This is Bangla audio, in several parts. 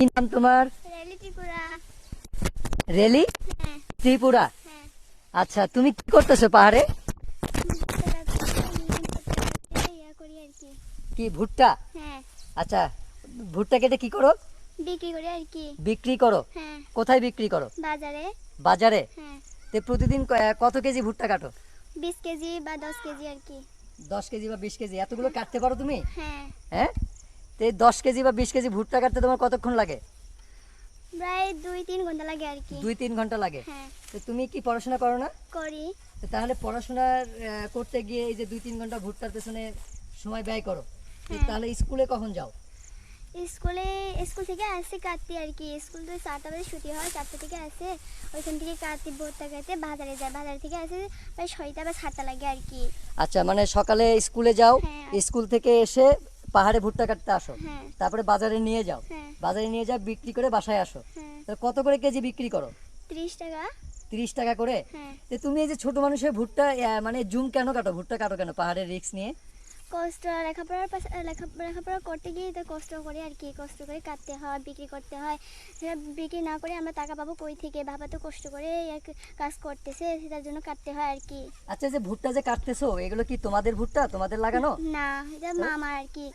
কি নাম তোমার? রেলি ত্রিপুরা। হ্যাঁ। হ্যাঁ। আচ্ছা তুমি কি করতেছো পাহাড়ে? কি। ভুট্টা? হ্যাঁ। আচ্ছা ভুট্টা কেটে কি করো? বিক্রি করি আর কি। বিক্রি করো? কোথায় বিক্রি করো? বাজারে। বাজারে? তে প্রতিদিন কত কেজি ভুট্টা কাটো? বিশ কেজি বা দশ কেজি আর কি। দশ কেজি বা বিশ কেজি এতগুলো কাটতে পারো তুমি? হ্যাঁ। হ্যাঁ? তো এই দশ কেজি বা বিশ কেজি ভুট্টা কাটতে তোমার কতক্ষণ লাগে? প্রায় দুই তিন ঘণ্টা লাগে আর কি। দুই তিন ঘণ্টা লাগে? হ্যাঁ। তো তুমি কি পড়াশোনা করো না? করি। তাহলে পড়াশোনার করতে গিয়ে এই যে দুই তিন ঘণ্টা ভুট্টার পেছনে সময় ব্যয় করো। হ্যাঁ। তাহলে স্কুলে কখন যাও? স্কুলে স্কুল থেকে আসে কাটতে আর কি। স্কুল তো চারটা বাজে ছুটি হয় চারটা থেকে আসে। ওইখান থেকে কাটতে ভোরটা কাটতে বাজারে যায়। বাজার থেকে আসে প্রায় ছয়টা বা সাতটা লাগে আর কি। আচ্ছা মানে সকালে স্কুলে যাও হ্যাঁ। স্কুল থেকে এসে পাহাড়ে ভুট্টা কাটতে আসো হ্যাঁ। তারপরে বাজারে নিয়ে যাও হ্যাঁ। বাজারে নিয়ে যাও বিক্রি করে বাসায় আসো। হ্যাঁ। তাহলে কত করে কেজি বিক্রি করো? ত্রিশ টাকা। তিরিশ টাকা করে? তো তুমি এই যে ছোট মানুষের ভুট্টা মানে জুম কেন কাটো? ভুট্টা কাটো কেন? পাহাড়ের রিক্স নিয়ে? কষ্ট লেখাপড়ার পাশে লেখা লেখাপড়া করতে গিয়ে তো কষ্ট করে আর কি কষ্ট করে কাটতে হয় বিক্রি করতে হয়। বিক্রি না করে আমরা টাকা পাবো কই থেকে? বাবা তো কষ্ট করে কাজ করতেছে সেটার জন্য কাটতে হয় আর কি। আচ্ছা যে ভুট্টা যে কাটতেছো এগুলো কি তোমাদের ভুট্টা? তোমাদের লাগানো? না এটা মামার আর কি।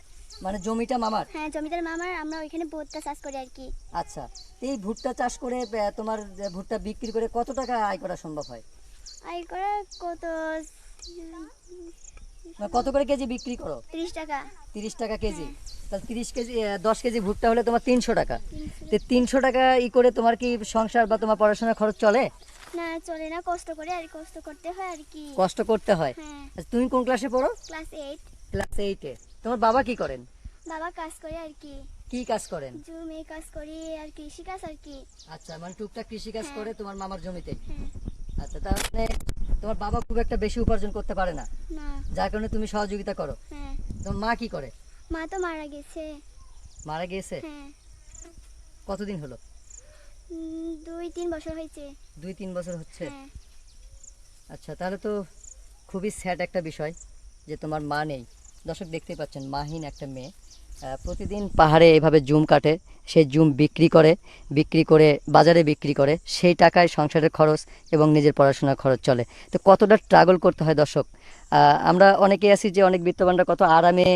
মানে জমিটা মামার? হ্যাঁ জমিদার মামার আমরা ওইখানে বোধটা চাষ করি আর কি। আচ্ছা এই ভুট্টা চাষ করে আহ, তোমার যে ভুট্টা বিক্রি করে কত টাকা আয় করা সম্ভব হয়? আই করে কত? মানে কত করে কেজি বিক্রি করো? ত্রিশ টাকা। তিরিশ টাকা কেজি। তাহলে তিরিশ কেজি আহ, দশ কেজি ভুট্টা হলে তোমার তিনশো টাকা। তো তিনশো টাকা ই করে তোমার কি সংসার বা তোমার পড়াশোনার খরচ চলে? না চলে না কষ্ট করে আর কষ্ট করতে হয় আর কি। কষ্ট করতে হয়। হ্যাঁ। আচ্ছা, তুমি কোন ক্লাসে পড়ো? ক্লাস এইট ক্লাস এইটে তোমার বাবা কি করেন? বাবা কাজ করে আর কি। কি কাজ করেন? জমি কাজ করি আর কৃষি কাজ আর কি। আচ্ছা মানে টুকটাক কৃষি কাজ হ্যাঁ। করে তোমার মামার জমিতে? হ্যাঁ। আচ্ছা তার মানে তোমার বাবা খুব একটা বেশি উপার্জন করতে পারে না? যার কারণে তুমি সহযোগিতা করো? হ্যাঁ। তোমার মা কি করে? মা তো মারা গেছে। মারা হ্যাঁ। কতদিন হলো? দুই তিন বছর হয়েছে। দুই তিন বছর হচ্ছে? আচ্ছা তাহলে তো খুবই স্যাড একটা বিষয় যে তোমার মা নেই। দর্শক দেখতে পাচ্ছেন মাহিন একটা মেয়ে। প্রতিদিন পাহাড়ে এভাবে জুম কাটে সেই জুম বিক্রি করে বিক্রি করে, বাজারে বিক্রি করে, সেই টাকায় সংসারের খরচ এবং নিজের পড়াশোনার খরচ চলে। তো কতটা ট্রাগল করতে হয় দর্শক? আমরা অনেকেই আছি যে অনেক বিত্তবানরা কত আরামে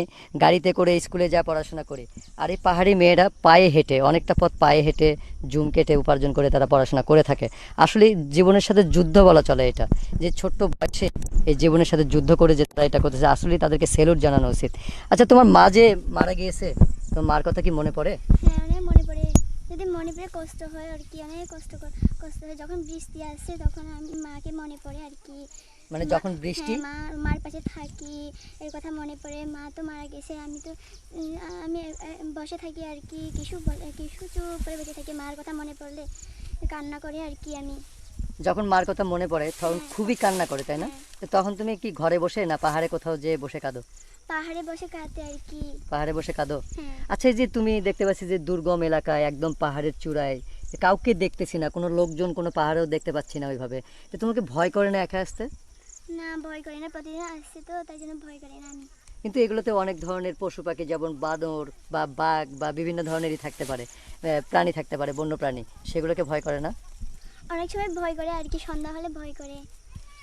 গাড়িতে করে স্কুলে যা পড়াশোনা করি। আর এই পাহাড়ি মেয়েরা পায়ে হেঁটে, অনেকটা পথ পায়ে হেঁটে জুম কেটে উপার্জন করে তারা পড়াশোনা করে থাকে। আসলে জীবনের সাথে যুদ্ধ বলা চলে এটা, যে ছোট্ট বয়সে এই জীবনের সাথে যুদ্ধ করে যে তারা এটা করতেছে আসলে তাদেরকে সেলুট জানানো উচিত। আচ্ছা তোমার মা যে মারা গিয়েছে তোমার মার কথা কি মনে পড়ে? হ্যাঁ অনেক মনে পড়ে। যদি মনে পড়ে কষ্ট হয় আর কি অনেক কষ্ট কষ্ট হয়। যখন বৃষ্টি আসে তখন আমি মাকে মনে পড়ে আর কি। মানে যখন বৃষ্টি? হ্যাঁ, মা মার পাশে থাকি এর কথা মনে পড়ে। মা তো মারা গেছে আমি তো আমি বসে থাকি আর কি কিছু কিছু চুপ করে বসে থাকি। মার কথা মনে পড়লে কান্না করে আর কি আমি। যখন মার কথা মনে পড়ে তখন খুবই কান্না করে তাই না? তখন তুমি কি ঘরে বসে না পাহাড়ে কোথাও যেয়ে বসে কাঁদো? পাহাড়ে বসে কাঁদতে আর কি। পাহাড়ে বসে কাঁদো? হ্যাঁ। আচ্ছা এই যে তুমি দেখতে পাচ্ছি যে দুর্গম এলাকায় একদম পাহাড়ের চূড়ায় কাউকে দেখতেছি না কোনো লোকজন কোনো পাহাড়েও দেখতে পাচ্ছি না ওইভাবে। তো তোমাকে ভয় করে না একা আসতে? না ভয় করি না প্রতিদিন আসছে তো তাই জন্য ভয় করি না আমি। কিন্তু এগুলোতে অনেক ধরনের পশু পাখি যেমন বাঁদর বা বাঘ বা বিভিন্ন ধরনেরই থাকতে পারে প্রাণী থাকতে পারে বন্য প্রাণী সেগুলোকে ভয় করে না? অনেক সময় ভয় করে আর কি সন্ধ্যা হলে ভয় করে।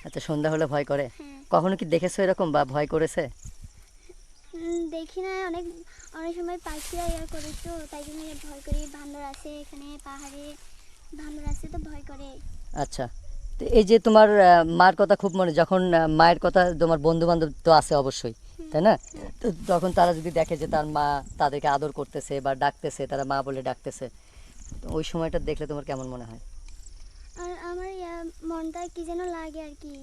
আচ্ছা সন্ধ্যা হলে ভয় করে? হ্যাঁ। কখনো কি দেখেছ এরকম বা ভয় করেছে? দেখি না অনেক অনেক সময় পাখিরা ইয়ে করে তো তাই জন্য ভয় করি। বান্দর আছে এখানে পাহাড়ে বান্দর আছে তো ভয় করে। আচ্ছা তো এই যে তোমার মার কথা খুব মনে যখন মায়ের কথা তোমার বন্ধু বান্ধব তো আছে অবশ্যই তাই না? তো তখন তারা যদি দেখে যে তার মা তাদেরকে আদর করতেছে বা ডাকতেছে তারা মা বলে ডাকতেছে ওই সময়টা দেখলে তোমার কেমন মনে হয়? আর আমার মনটা কি যেন লাগে আর কি।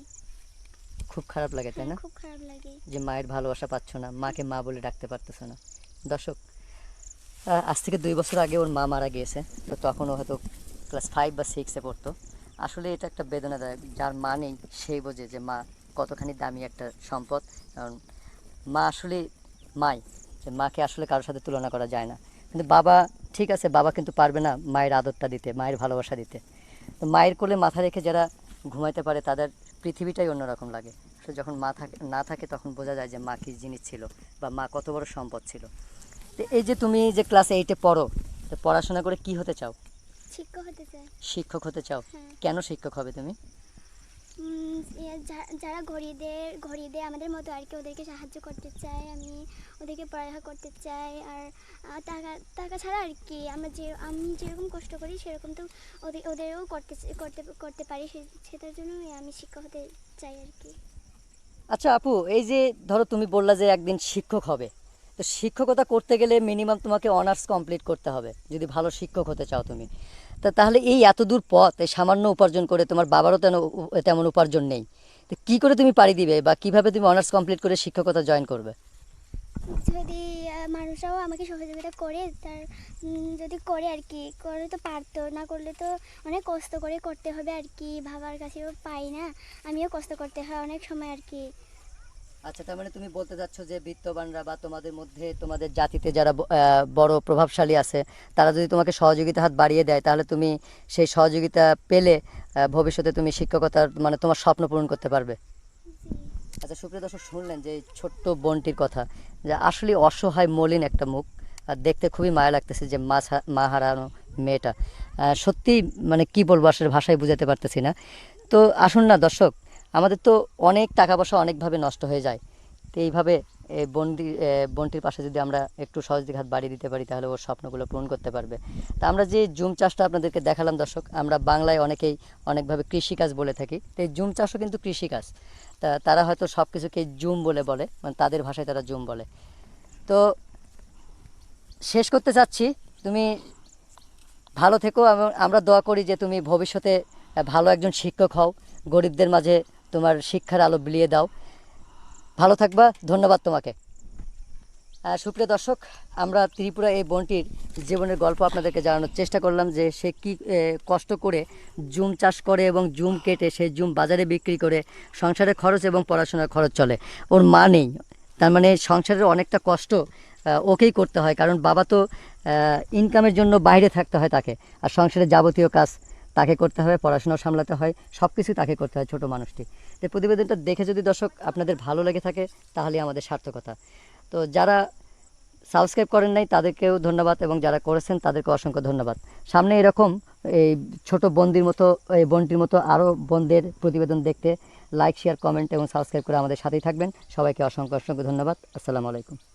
খুব খারাপ লাগে তাই না? হ্যাঁ, খুব খারাপ লাগে। যে মায়ের ভালোবাসা পাচ্ছ না মাকে মা বলে ডাকতে পারতেছো না। দর্শক আজ থেকে দুই বছর আগে ওর মা মারা গিয়েছে তো তখন ও হয়তো ক্লাস ফাইভ বা সিক্সে পড়তো। আসলে এটা একটা বেদনাদায়ক যার মা নেই সেই বোঝে যে মা কতখানি দামি একটা সম্পদ। কারণ মা আসলে মাই যে মাকে আসলে কারোর সাথে তুলনা করা যায় না। কিন্তু বাবা ঠিক আছে বাবা কিন্তু পারবে না মায়ের আদরটা দিতে মায়ের ভালোবাসা দিতে। তো মায়ের কোলে মাথা রেখে যারা ঘুমাইতে পারে তাদের পৃথিবীটাই অন্যরকম লাগে। তো যখন মা থাকে না থাকে তখন বোঝা যায় যে মা কী জিনিস ছিল বা মা কত বড় সম্পদ ছিল। তো এই যে তুমি যে ক্লাস এইটে পড়ো তো পড়াশোনা করে কি হতে চাও? শিক্ষক হতে চাই। শিক্ষক হতে চাও? হ্যাঁ। কেন শিক্ষক হবে তুমি? যারা গরিবদের গরিবদের আমাদের মতো আর কি ওদেরকে সাহায্য করতে চাই আমি ওদেরকে পড়ালেখা করতে চাই, আর টাকা টাকা ছাড়া আর কি আমরা যে, আমি যেরকম কষ্ট করি সেরকম তো ওদের ওদেরও করতে করতে করতে পারি সেটার জন্যই আমি শিক্ষক হতে চাই আর কি। আচ্ছা আপু, এই যে ধরো তুমি বললা যে একদিন শিক্ষক হবে, তো শিক্ষকতা করতে গেলে মিনিমাম তোমাকে অনার্স কমপ্লিট করতে হবে, যদি ভালো শিক্ষক হতে চাও তুমি। তা তাহলে এই এত দূর পথ, এই সামান্য উপার্জন করে তোমার বাবারও তেন তেমন উপার্জন নেই। তো কী করে তুমি পাড়ি দিবে বা কীভাবে তুমি অনার্স কমপ্লিট করে শিক্ষকতা জয়েন করবে? যদি মানুষরাও আমাকে সহযোগিতা করে, তার যদি করে আর কি, করে তো পারতো, না করলে তো অনেক কষ্ট করে করতে হবে আর কি, ভাবার কাছেও পাই না, আমিও কষ্ট করতে হয় অনেক সময় আর কি। আচ্ছা তার মানে তুমি বলতে চাচ্ছ যে বিত্তবানরা বা তোমাদের মধ্যে তোমাদের জাতিতে যারা বড় প্রভাবশালী আছে, তারা যদি তোমাকে সহযোগিতা হাত বাড়িয়ে দেয়, তাহলে তুমি সেই সহযোগিতা পেলে ভবিষ্যতে তুমি শিক্ষকতার মানে তোমার স্বপ্ন পূরণ করতে পারবে। আচ্ছা সুপ্রিয় দর্শক, শুনলেন যে ছোট্ট বোনটির কথা, যে আসলে অসহায় মলিন একটা মুখ, আর দেখতে খুবই মায়া লাগতেছে যে মা মা হারানো মেয়েটা সত্যি মানে কি বলব, আসলে ভাষায় বুঝাতে পারতেছি না। তো আসুন না দর্শক আমাদের তো অনেক টাকা পয়সা অনেকভাবে নষ্ট হয়ে যায়। তো এইভাবে এই বন্দি বনটির পাশে যদি আমরা একটু সহযোগিতা হাত বাড়িয়ে দিতে পারি, তাহলে ওর স্বপ্নগুলো পূরণ করতে পারবে। তা আমরা যে জুম চাষটা আপনাদেরকে দেখালাম দর্শক, আমরা বাংলায় অনেকেই অনেকভাবে কৃষিকাজ বলে থাকি। তো এই জুম চাষও কিন্তু কৃষিকাজ। তা তারা হয়তো সব কিছুকে জুম বলে বলে মানে তাদের ভাষায় তারা জুম বলে। তো শেষ করতে চাচ্ছি। তুমি ভালো থেকো আমরা দোয়া করি যে তুমি ভবিষ্যতে ভালো একজন শিক্ষক হও। গরিবদের মাঝে তোমার শিক্ষার আলো বিলিয়ে দাও। ভালো থাকবা, ধন্যবাদ তোমাকে। সুপ্রিয় দর্শক, আমরা ত্রিপুরা এই বনটির জীবনের গল্প আপনাদেরকে জানানোর চেষ্টা করলাম যে সে কি কষ্ট করে জুম চাষ করে এবং জুম কেটে সেই জুম বাজারে বিক্রি করে সংসারের খরচ এবং পড়াশোনার খরচ চলে। ওর মা নেই, তার মানে সংসারের অনেকটা কষ্ট ওকেই করতে হয়। কারণ বাবা তো ইনকামের জন্য বাইরে থাকতে হয় তাকে। আর সংসারের যাবতীয় কাজ তাকে করতে হবে পড়াশোনা সামলাতে হয় সব কিছু তাকে করতে হয় ছোট মানুষটি। তো প্রতিবেদনটা দেখে যদি দর্শক আপনাদের ভালো লেগে থাকে, তাহলে আমাদের সার্থকতা। তো যারা সাবস্ক্রাইব করেন নাই, তাদেরকেও ধন্যবাদ এবং যারা করেছেন, তাদেরকে অসংখ্য ধন্যবাদ। সামনে এরকম এই ছোট বন্দির মতো, এই বনটির মতো আরও বন্ধের প্রতিবেদন দেখতে লাইক শেয়ার কমেন্ট এবং সাবস্ক্রাইব করে আমাদের সাথেই থাকবেন। সবাইকে অসংখ্য অসংখ্য ধন্যবাদ। আসসালামু আলাইকুম।